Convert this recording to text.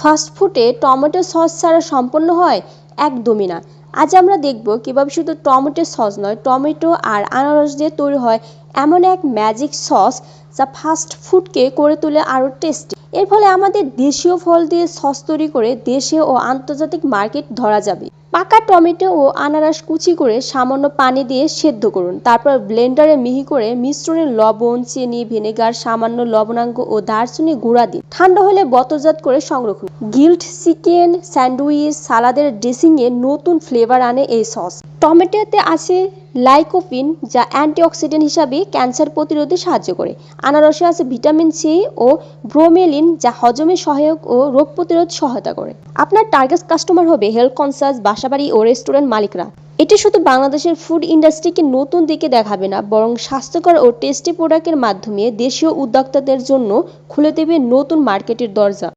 ফাস্টফুডে tomato sauce ছাড়া সম্পন্ন হয় একদমই না। আজ আমরা দেখব কীভাবে শুধু টমেটো সস নয়, টমেটো আর আনারস দিয়ে তৈরি হয় এমন এক ম্যাজিক সস যা ফাস্ট ফুডকে করে তোলে আরও টেস্টি এর ফলে আমাদের দেশীয় ফল দিয়ে সস তৈরি করে দেশে ও আন্তর্জাতিক মার্কেট ধরা যাবে। পাকা টমেটো ও আনারস কুচি করে সামান্য পানি দিয়ে সেদ্ধ করুন। তারপর ব্লেন্ডারে মিহি করে মিশ্রণে লবণ, চিনি, ভিনেগার, সামান্য লবণাঙ্গ ও দারচিনি গুঁড়া দিন। ঠান্ডা হলে বতজাত করে সংরক্ষণ। গিল্ড চিকেন স্যান্ডউইচ সালাদের ড্রেসিংয়ে নতুন ফ্লেভার আনে এই সস। টমেটোতে আছে লাইকোপিন যা অ্যান্টিঅক্সিডেন্ট হিসাবে ক্যান্সার প্রতিরোধে সাহায্য করে। আনারসে আছে ভিটামিন সি ও ব্রোমেলিন, যা হজমে সহায়ক ও রোগ প্রতিরোধ সহায়তা করে। আপনার টার্গেট কাস্টমার হবে হেলথ কনসাস, বাসাবাড়ি ও রেস্টুরেন্ট মালিকরা। এটি শুধু বাংলাদেশের ফুড ইন্ডাস্ট্রিকে নতুন দিকে দেখাবে না, বরং স্বাস্থ্যকর ও টেস্টি প্রোডাক্টের মাধ্যমে দেশীয় উদ্যোক্তাদের জন্য খুলে দেবে নতুন মার্কেটের দরজা।